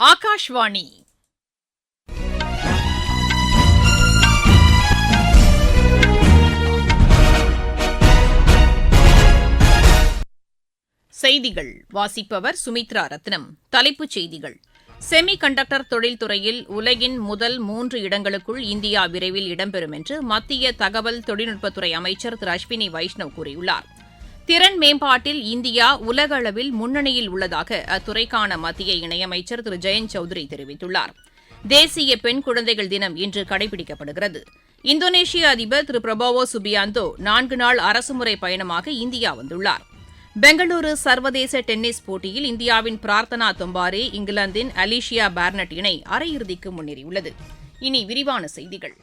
ஆகாஷ்வாணி. செய்திகள். வாசிப்பவர் சுமித்ரா ரத்னம். தலைப்புச் செய்திகள். செமி கண்டக்டர் தொழில்துறையில் உலகின் முதல் மூன்று இடங்களுக்குள் இந்தியா விரைவில் இடம்பெறும் என்று மத்திய தகவல் தொழில்நுட்பத்துறை அமைச்சர் திரு அஸ்வினி வைஷ்ணவ் கூறியுள்ளார். திறன் மேம்பாட்டில் இந்தியா உலக அளவில் முன்னணியில் உள்ளதாக அத்துறைக்கான மத்திய இணையமைச்சர் திரு ஜெயந்த் சௌத்ரி தெரிவித்துள்ளார். தேசிய பெண் குழந்தைகள் தினம் இன்று கடைபிடிக்கப்படுகிறது. இந்தோனேஷிய அதிபர் திரு பிரபாவோ சுபியாந்தோ நான்கு நாள் அரசுமுறை பயணமாக இந்தியா வந்துள்ளார். பெங்களூரு சர்வதேச டென்னிஸ் போட்டியில் இந்தியாவின் பிரார்த்தனா தொம்பாரே இங்கிலாந்தின் அலிஷியா பேர்னட் இணை அரையிறுதிக்கு முன்னேறியுள்ளது. இனி விரிவான செய்திகள்.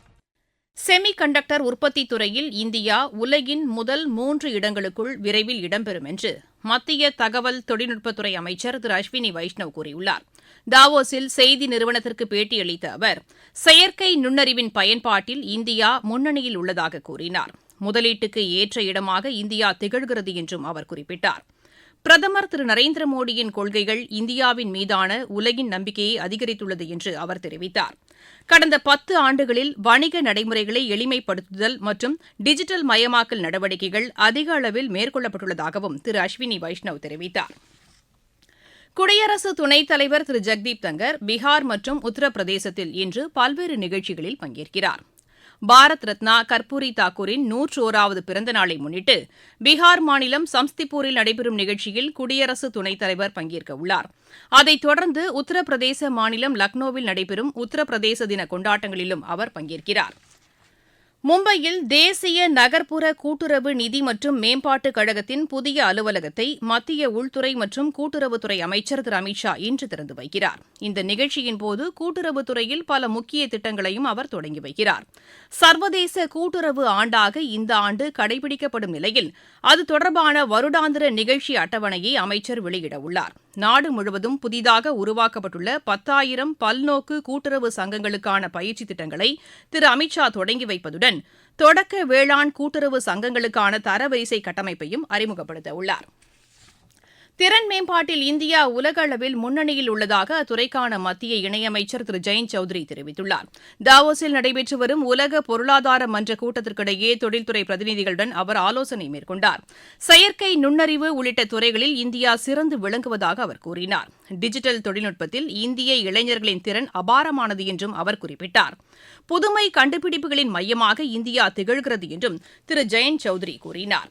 செமி கண்டக்டர் துறையில் இந்தியா உலகின் முதல் மூன்று இடங்களுக்குள் விரைவில் இடம்பெறும் என்று மத்திய தகவல் தொழில்நுட்பத்துறை அமைச்சர் திரு. அஸ்வினி வைஷ்ணவ் கூறியுள்ளார். தாவோஸில் செய்தி நிறுவனத்திற்கு பேட்டியளித்த அவர் செயற்கை நுண்ணறிவின் பயன்பாட்டில் இந்தியா முன்னணியில் உள்ளதாக கூறினார். முதலீட்டுக்கு ஏற்ற இடமாக இந்தியா திகழ்கிறது என்றும் அவர் குறிப்பிட்டார். பிரதமர் திரு நரேந்திர மோடியின் கொள்கைகள் இந்தியாவின் மீதான உலகின் நம்பிக்கையை அதிகரித்துள்ளது என்று அவர் தெரிவித்தார். கடந்த பத்து ஆண்டுகளில் வணிக நடைமுறைகளை எளிமைப்படுத்துதல் மற்றும் டிஜிட்டல் மயமாக்கல் நடவடிக்கைகள் அதிக அளவில் மேற்கொள்ளப்பட்டுள்ளதாகவும் திரு அஸ்வினி வைஷ்ணவ் தெரிவித்தார். குடியரசு துணைத் தலைவர் திரு ஜெக்தீப் தங்கர் பீகார் மற்றும் உத்தரப்பிரதேசத்தில் இன்று பல்வேறு நிகழ்ச்சிகளில் பங்கேற்கிறார். பாரத் ரத்னா கர்பூரி தாக்கூரின் நூற்றோராவது பிறந்த நாளை முன்னிட்டு பீகார் மாநிலம் சம்ஸ்திபூரில் நடைபெறும் நிகழ்ச்சியில் குடியரசு துணைத் தலைவர் பங்கேற்க உள்ளார். அதைத் தொடர்ந்து உத்தரப்பிரதேச மாநிலம் லக்னோவில் நடைபெறும் உத்தரப்பிரதேச தின கொண்டாட்டங்களிலும் அவர் பங்கேற்கிறார். மும்பையில் தேசிய நகர்ப்புற கூட்டுறவு நிதி மற்றும் மேம்பாட்டுக் கழகத்தின் புதிய அலுவலகத்தை மத்திய உள்துறை மற்றும் கூட்டுறவுத்துறை அமைச்சர் திரு அமித் ஷா இன்று திறந்து வைக்கிறார். இந்த நிகழ்ச்சியின் போது கூட்டுறவுத்துறையில் பல முக்கிய திட்டங்களையும் அவர் தொடங்கி வைக்கிறார். சர்வதேச கூட்டுறவு ஆண்டாக இந்த ஆண்டு கடைபிடிக்கப்படும் நிலையில் அது தொடர்பான வருடாந்திர நிகழ்ச்சி அட்டவணையை அமைச்சர் வெளியிடவுள்ளார் நாடு முழுவதும் புதிதாக உருவாக்கப்பட்டுள்ள பத்தாயிரம் பல்நோக்கு கூட்டுறவு சங்கங்களுக்கான பயிற்சி திட்டங்களை திரு அமித் ஷா தொடங்கி வைப்பதுடன் தொடக்க வேளாண் கூட்டுறவு சங்கங்களுக்கான தரவரிசை கட்டமைப்பையும் அறிமுகப்படுத்த உள்ளார். திறன் மேம்பாட்டில் இந்தியா உலக அளவில் முன்னணியில் உள்ளதாக அத்துறைக்கான மத்திய இணையமைச்சர் திரு. ஜெயந்த் சௌத்ரி தெரிவித்துள்ளார். தாவோஸில் நடைபெற்று வரும் உலக பொருளாதார மன்ற கூட்டத்திற்கிடையே தொழில்துறை பிரதிநிதிகளுடன் அவர் ஆலோசனை மேற்கொண்டார். செயற்கை நுண்ணறிவு உள்ளிட்ட துறைகளில் இந்தியா சிறந்து விளங்குவதாக அவர் கூறினார். டிஜிட்டல் தொழில்நுட்பத்தில் இந்திய இளைஞர்களின் திறன் அபாரமானது என்றும் அவர் குறிப்பிட்டார். புதுமை கண்டுபிடிப்புகளின் மையமாக இந்தியா திகழ்கிறது என்றும் திரு. ஜெயந்த் சௌத்ரி கூறினார்.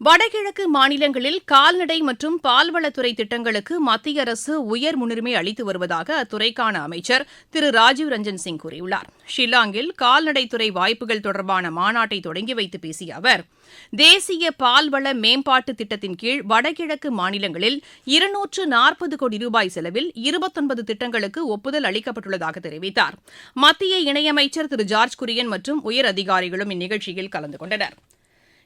வடகிழக்கு மாநிலங்களில் கால்நடை மற்றும் பால்வளத்துறை திட்டங்களுக்கு மத்திய அரசு உயர் முன்னுரிமை அளித்து வருவதாக அத்துறைக்கான அமைச்சர் திரு ராஜீவ் ரஞ்சன் சிங் கூறியுள்ளார். ஷில்லாங்கில் கால்நடைத்துறை வாய்ப்புகள் தொடர்பான மாநாட்டை தொடங்கி வைத்து பேசிய அவர் தேசிய பால்வள மேம்பாட்டு திட்டத்தின் கீழ் வடகிழக்கு மாநிலங்களில் இருநூற்று நாற்பது கோடி ரூபாய் செலவில் இருபத்தொன்பது திட்டங்களுக்கு ஒப்புதல் அளிக்கப்பட்டுள்ளதாக தெரிவித்தார். மத்திய இணையமைச்சர் திரு ஜார்ஜ் குரியன் மற்றும் உயர் அதிகாரிகளும் இந்நிகழ்ச்சியில் கலந்து கொண்டனர்.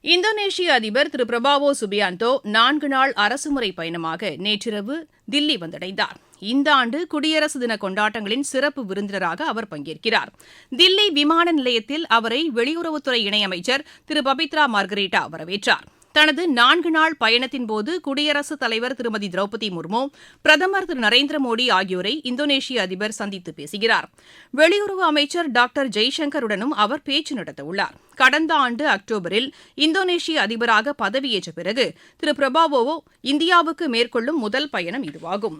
இந்தோனேஷிய அதிபர் திரு பிரபாவோ சுபியாந்தோ நான்கு நாள் அரசுமுறை பயணமாக நேற்றிரவு தில்லி வந்தடைந்தார். இந்த ஆண்டு குடியரசு தின கொண்டாட்டங்களின் சிறப்பு விருந்தினராக அவர் பங்கேற்கிறார். தில்லி விமான நிலையத்தில் அவரை வெளியுறவுத்துறை இணையமைச்சர் திரு பபித்ரா மார்கரேட்டா வரவேற்றார். தனது நான்கு நாள் பயணத்தின்போது குடியரசுத் தலைவர் திருமதி திரௌபதி முர்மு பிரதமர் திரு நரேந்திர மோடி ஆகியோரை இந்தோனேஷிய அதிபர் சந்தித்து பேசுகிறார். வெளியுறவு அமைச்சர் டாக்டர் ஜெய்சங்கருடனும் அவர் பேச்சு நடத்தவுள்ளார். கடந்த ஆண்டு அக்டோபரில் இந்தோனேஷிய அதிபராக பதவியேற்ற பிறகு திரு பிரபாவோவோ இந்தியாவுக்கு மேற்கொள்ளும் முதல் பயணம் இதுவாகும்.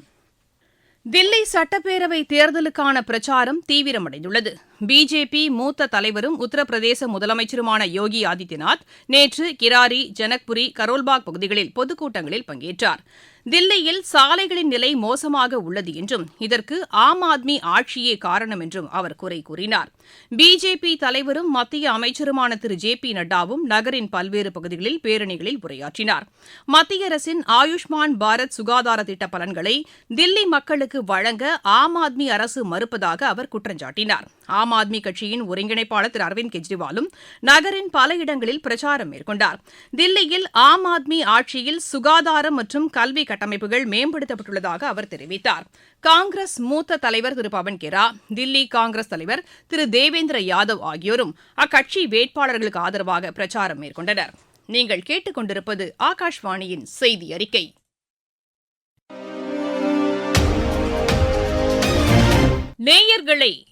தில்லி சட்டப்பேரவை தேர்தலுக்கான பிரச்சாரம் தீவிரமடைந்துள்ளது. பிஜேபி மூத்த தலைவரும் உத்தரப்பிரதேச முதலமைச்சருமான யோகி ஆதித்யநாத் நேற்று கிராரி ஜனக்புரி கரோல்பாக் பகுதிகளில் பொதுக்கூட்டங்களில் பங்கேற்றார். தில்லியில் சாலைகளின் நிலை மோசமாக உள்ளது என்றும் இதற்கு ஆம் ஆத்மி ஆட்சியே காரணம் என்றும் அவர் குறை கூறினார். பிஜேபி தலைவரும் மத்திய அமைச்சருமான திரு. ஜே. பி. நட்டாவும் நகரின் பல்வேறு பகுதிகளில் பேரணிகளில் உரையாற்றினார். மத்திய அரசின் ஆயுஷ்மான் பாரத் சுகாதார திட்ட பலன்களை தில்லி மக்களுக்கு வழங்க ஆம் ஆத்மி அரசு மறுப்பதாக அவர் குற்றஞ்சாட்டினார். ஆம் ஆத்மி கட்சியின் ஒருங்கிணைப்பாளர் திரு அரவிந்த் கெஜ்ரிவாலும் நகரின் பல இடங்களில் பிரச்சாரம் மேற்கொண்டார். தில்லியில் ஆம் ஆத்மி ஆட்சியில் சுகாதாரம் மற்றும் கல்வி கட்டமைப்புகள் மேம்படுத்தப்பட்டுள்ளதாக அவர் தெரிவித்தார். காங்கிரஸ் மூத்த தலைவர் திரு பவன் கெரா தில்லி காங்கிரஸ் தலைவர் திரு தேவேந்திர யாதவ் ஆகியோரும் அக்கட்சி வேட்பாளர்களுக்கு ஆதரவாக பிரச்சாரம் மேற்கொண்டனர். நீங்கள் கேட்டுக்கொண்டிருப்பது ஆகாஷ்வாணியின் செய்தி அறிக்கை. நேயர்களை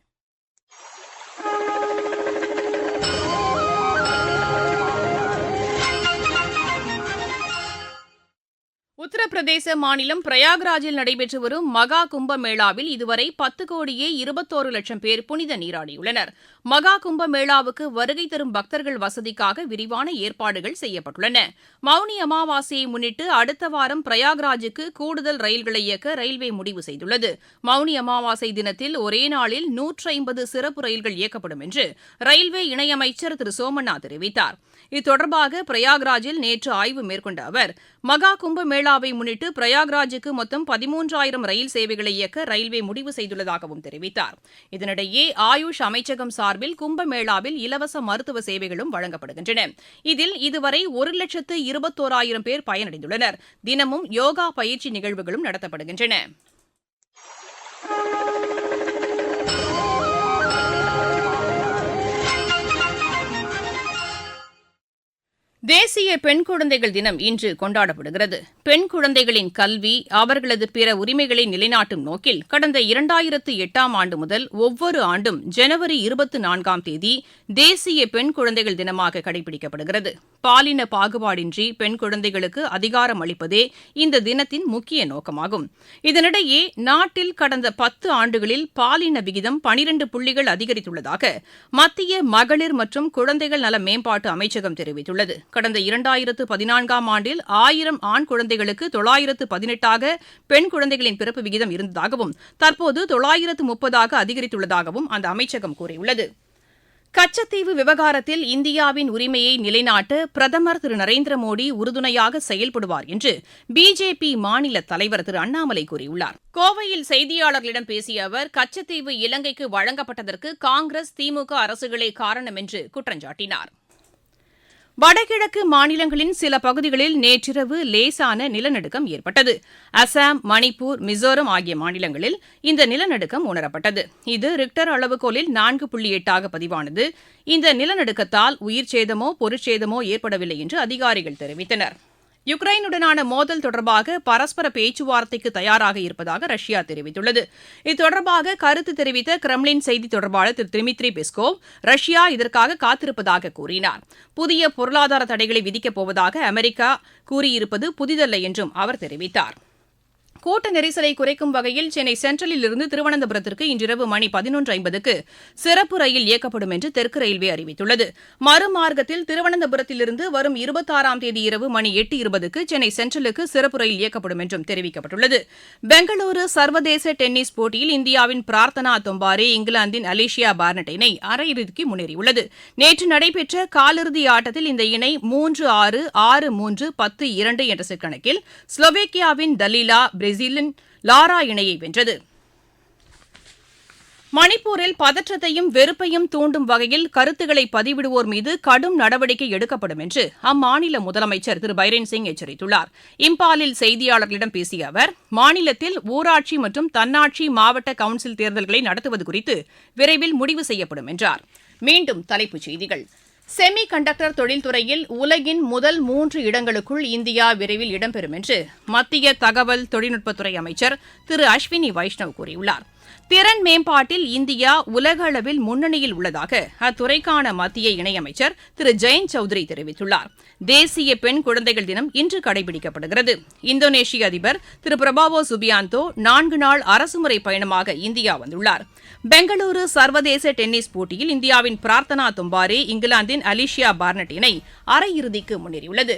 உத்தரப்பிரதேச மாநிலம் பிரயாக்ராஜில் நடைபெற்று வரும் மகா கும்பமேளாவில் இதுவரை பத்து கோடியே இருபத்தோரு லட்சம் பேர் புனித நீராடியுள்ளனர். மகா கும்பமேளாவுக்கு வருகை தரும் பக்தர்கள் வசதிக்காக விரிவான ஏற்பாடுகள் செய்யப்பட்டுள்ளன. மௌனி அமாவாசையை முன்னிட்டு அடுத்த வாரம் பிரயாக்ராஜுக்கு கூடுதல் ரயில்களை இயக்க ரயில்வே முடிவு செய்துள்ளது. மௌனி அமாவாசை தினத்தில் ஒரே நாளில் நூற்றி ஐம்பது சிறப்பு ரயில்கள் இயக்கப்படும் என்று ரயில்வே இணையமைச்சர் திரு சோமண்ணா தெரிவித்தார். இது தொடர்பாக பிரயாக்ராஜில் நேற்று ஆய்வு மேற்கொண்ட அவர் மகா கும்பமேளாவை முன்னிட்டு பிரயாக்ராஜுக்கு மொத்தம் பதிமூன்றாயிரம் ரயில் சேவைகளை இயக்க ரயில்வே முடிவு செய்துள்ளதாகவும் தெரிவித்தார். இதனிடையே ஆயுஷ் அமைச்சகம் சார்பில் கும்பமேளாவில் இலவச மருத்துவ சேவைகளும் வழங்கப்படுகின்றன. இதில் இதுவரை ஒரு லட்சத்து இருபத்தோராயிரம் பேர் பயனடைந்துள்ளனர். தினமும் யோகா பயிற்சி நிகழ்வுகளும் நடத்தப்படுகின்றன. தேசிய பெண் குழந்தைகள் தினம் இன்று கொண்டாடப்படுகிறது. பெண் குழந்தைகளின் கல்வி அவர்களது பிற உரிமைகளை நிலைநாட்டும் நோக்கில் கடந்த இரண்டாயிரத்து எட்டாம் ஆண்டு முதல் ஒவ்வொரு ஆண்டும் ஜனவரி இருபத்தி நான்காம் தேதி தேசிய பெண் குழந்தைகள் தினமாக கடைபிடிக்கப்படுகிறது. பாலின பாகுபாடின்றி பெண் குழந்தைகளுக்கு அதிகாரம் அளிப்பதே இந்த தினத்தின் முக்கிய நோக்கமாகும். இதனிடையே நாட்டில் கடந்த பத்து ஆண்டுகளில் பாலின விகிதம் பனிரண்டு புள்ளிகள் அதிகரித்துள்ளதாக மத்திய மகளிர் மற்றும் குழந்தைகள் நல மேம்பாட்டு அமைச்சகம் தெரிவித்துள்ளது. கடந்த இரண்டாயிரத்து பதினான்காம் ஆண்டில் ஆயிரம் ஆண் குழந்தைகளுக்கு தொள்ளாயிரத்து பதினெட்டாக பெண் குழந்தைகளின் பிறப்பு விகிதம் இருந்ததாகவும் தற்போது தொள்ளாயிரத்து முப்பதாக அதிகரித்துள்ளதாகவும் அந்த அமைச்சகம் கூறியுள்ளது. கச்சத்தீவு விவகாரத்தில் இந்தியாவின் உரிமையை நிலைநாட்ட பிரதமர் திரு நரேந்திர மோடி உறுதுணையாக செயல்படுவார் என்று பிஜேபி மாநில தலைவர் திரு அண்ணாமலை கூறியுள்ளார். கோவையில் செய்தியாளர்களிடம் பேசிய அவர் கச்சத்தீவு இலங்கைக்கு வழங்கப்பட்டதற்கு காங்கிரஸ் திமுக அரசுகளே காரணம் என்று குற்றம் வடகிழக்கு மாநிலங்களின் சில பகுதிகளில் நேற்றிரவு லேசான நிலநடுக்கம் ஏற்பட்டது. அசாம் மணிப்பூர் மிசோரம் ஆகிய மாநிலங்களில் இந்த நிலநடுக்கம் உணரப்பட்டது. இது ரிக்டர் அளவுகோலில் நான்கு புள்ளி எட்டாக பதிவானது. இந்த நிலநடுக்கத்தால் உயிர் சேதமோ பொருட்சேதமோ ஏற்படவில்லை என்று அதிகாரிகள் தெரிவித்தனர். யுக்ரைனுடனான மோதல் தொடர்பாக பரஸ்பர பேச்சுவார்த்தைக்கு தயாராக இருப்பதாக ரஷ்யா தெரிவித்துள்ளது. இது தொடர்பாக கருத்து தெரிவித்த கிரெம்லின் செய்தி தொடர்பாளர் திரு திமித்ரி பெஸ்கோவ் ரஷ்யா இதற்காக காத்திருப்பதாக கூறினார். புதிய பொருளாதார தடைகளை விதிக்கப் போவதாக அமெரிக்கா கூறியிருப்பது புதிதல்ல என்றும் அவர் தெரிவித்தார். கூட்ட நெரிசலை குறைக்கும் வகையில் சென்னை சென்ட்ரலில் இருந்து திருவனந்தபுரத்திற்கு இன்றிரவு மணி பதினொன்று ஐம்பதுக்கு சிறப்பு ரயில் இயக்கப்படும் என்று தெற்கு ரயில்வே அறிவித்துள்ளது. மறுமார்க்கத்தில் திருவனந்தபுரத்திலிருந்து வரும் இருபத்தாறாம் தேதி இரவு மணி எட்டு இருபதுக்கு சென்னை சென்ட்ரலுக்கு சிறப்பு ரயில் இயக்கப்படும் என்றும் தெரிவிக்கப்பட்டுள்ளது. பெங்களூரு சர்வதேச டென்னிஸ் போட்டியில் இந்தியாவின் பிரார்த்தனா தொம்பாரே இங்கிலாந்தின் அலிஷியா பார்னட் இணை அரையிறுதிக்கு முன்னேறியுள்ளது. நேற்று நடைபெற்ற காலிறுதி ஆட்டத்தில் இந்த இணை மூன்று ஆறு ஆறு மூன்று பத்து இரண்டு என்ற செட் கணக்கில் ஸ்லோவேக்கியாவின் தலீலா பிரேசிலின் லாரா இணையை வென்றது. மணிப்பூரில் பதற்றத்தையும் வெறுப்பையும் தூண்டும் வகையில் கருத்துக்களை பதிவிடுவோர் மீது கடும் நடவடிக்கை எடுக்கப்படும் என்று அம்மாநில முதலமைச்சர் திரு. பைரன் சிங் எச்சரித்துள்ளார். இம்பாலில் செய்தியாளர்களிடம் பேசிய அவர் மாநிலத்தில் ஊராட்சி மற்றும் தன்னாட்சி மாவட்ட கவுன்சில் தேர்தல்களை நடத்துவது குறித்து விரைவில் முடிவு செய்யப்படும் என்றார். மீண்டும் தலைப்புச் செய்திகள். செமி கண்டக்டர் தொழில்துறையில் உலகின் முதல் மூன்று இடங்களுக்குள் இந்தியா விரைவில் இடம்பெறும் என்று மத்திய தகவல் தொழில்நுட்பத்துறை அமைச்சர் திரு அஸ்வினி வைஷ்ணவ் கூறியுள்ளார். திறன் மேம்பாட்டில் இந்தியா உலக அளவில் முன்னணியில் உள்ளதாக அத்துறைக்கான மத்திய இணையமைச்சர் திரு ஜெயந்த் சௌத்ரி தெரிவித்துள்ளார். தேசிய பெண் குழந்தைகள் தினம் இன்று கடைபிடிக்கப்படுகிறது. இந்தோனேஷிய அதிபர் திரு பிரபாவோ சுபியாந்தோ நான்கு நாள் அரசுமுறை பயணமாக இந்தியா வந்துள்ளார். பெங்களூரு சர்வதேச டென்னிஸ் போட்டியில் இந்தியாவின் பிரார்த்தனா தும்பாரே இங்கிலாந்தின் அலிஷியா பார்னட் இணை அரையிறுதிக்கு முன்னேறியுள்ளது.